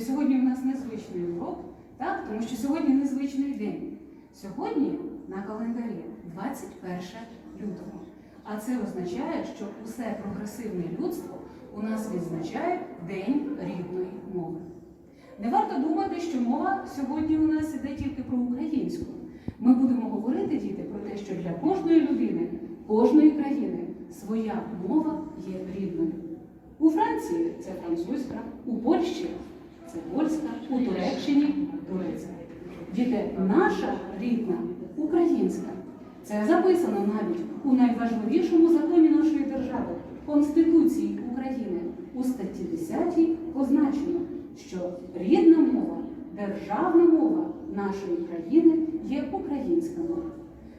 що сьогодні у нас незвичний урок, так? тому що сьогодні незвичний день. Сьогодні на календарі 21 лютого. А це означає, що усе прогресивне людство у нас відзначає День рідної мови. Не варто думати, що мова сьогодні у нас іде тільки про українську. Ми будемо говорити, діти, про те, що для кожної людини, кожної країни своя мова є рідною. У Франції це французька, у Польщі це польська, у Туреччині турецька. Діти, наша рідна українська. Це записано навіть у найважливішому законі нашої держави Конституції України. У статті 10 позначено, що рідна мова, державна мова нашої країни є українська мова.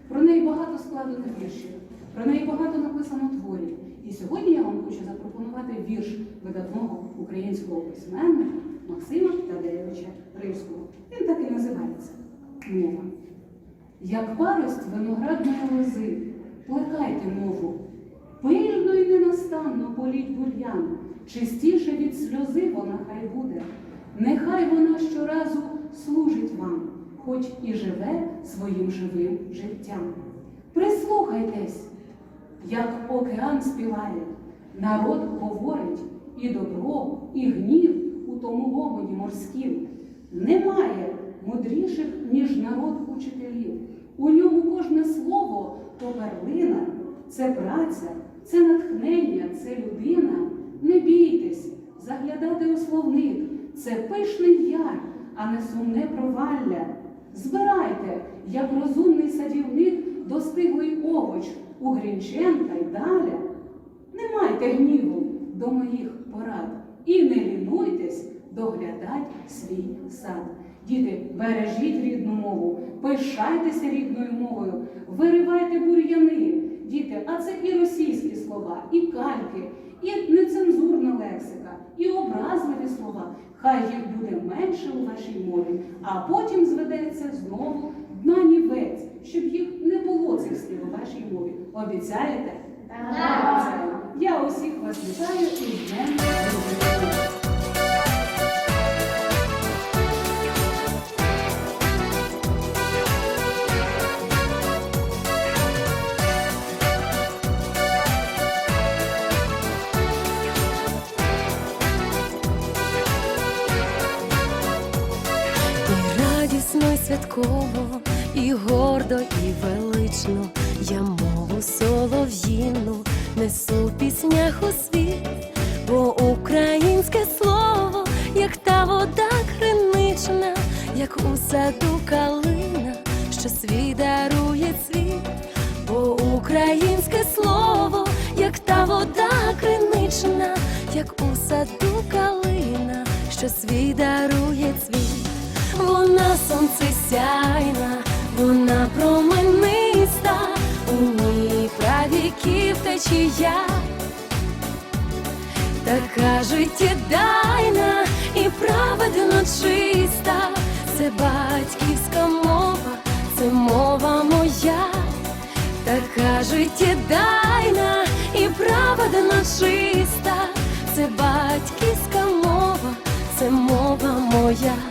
Про неї багато складено віршів, про неї багато написано творів. І сьогодні я вам хочу запропонувати вірш видатного українського письменника Максима Тадеєвича Римського. Він так і називається мова. Як парость виноградної лози, плекайте мову, пильно й ненастанно політь бур'ян, чистіше від сльози вона хай буде, нехай вона щоразу служить вам, хоч і живе своїм живим життям. Прислухайтесь, як океан співає, народ говорить і добро, і гнів тому гомоні морськім. Немає мудріших, ніж народ учителів. У ньому кожне слово то перлина, це праця, це натхнення, це людина. Не бійтесь, заглядати у словник, це пишний яр, а не сумне провалля. Збирайте, як розумний садівник, достиглий овоч у Грінченка й далі. Не майте гніву до моїх порад і не лінуйтесь доглядать свій сад. Діти, бережіть рідну мову, пишайтеся рідною мовою, виривайте бур'яни. Діти, а це і російські слова, і кальки, і нецензурна лексика, і образливі слова. Хай їх буде менше у вашій мові, а потім зведеться знову на нівець, щоб їх не було цих слів у вашій мові. Обіцяєте? Обіцяю. Я усіх вас вітаю і днем. Радісно, святково, і гордо, і велично я мову солов'їну несу піснях у світ, бо українське слово, як та вода кринична, як у саду калина, що свій дарує цвіт, бо українське слово, як та вода кринична, як у саду калина, що свій дарує цвіт. Вона сонце сяйна, течія, така життєдайна і праведно чиста, це батьківська мова, це мова моя, така життєдайна і праведно чиста, це батьківська мова, це мова моя.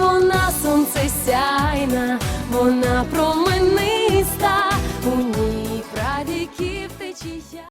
Вона сонце сяйна, вона промениста, у ній правіків течія.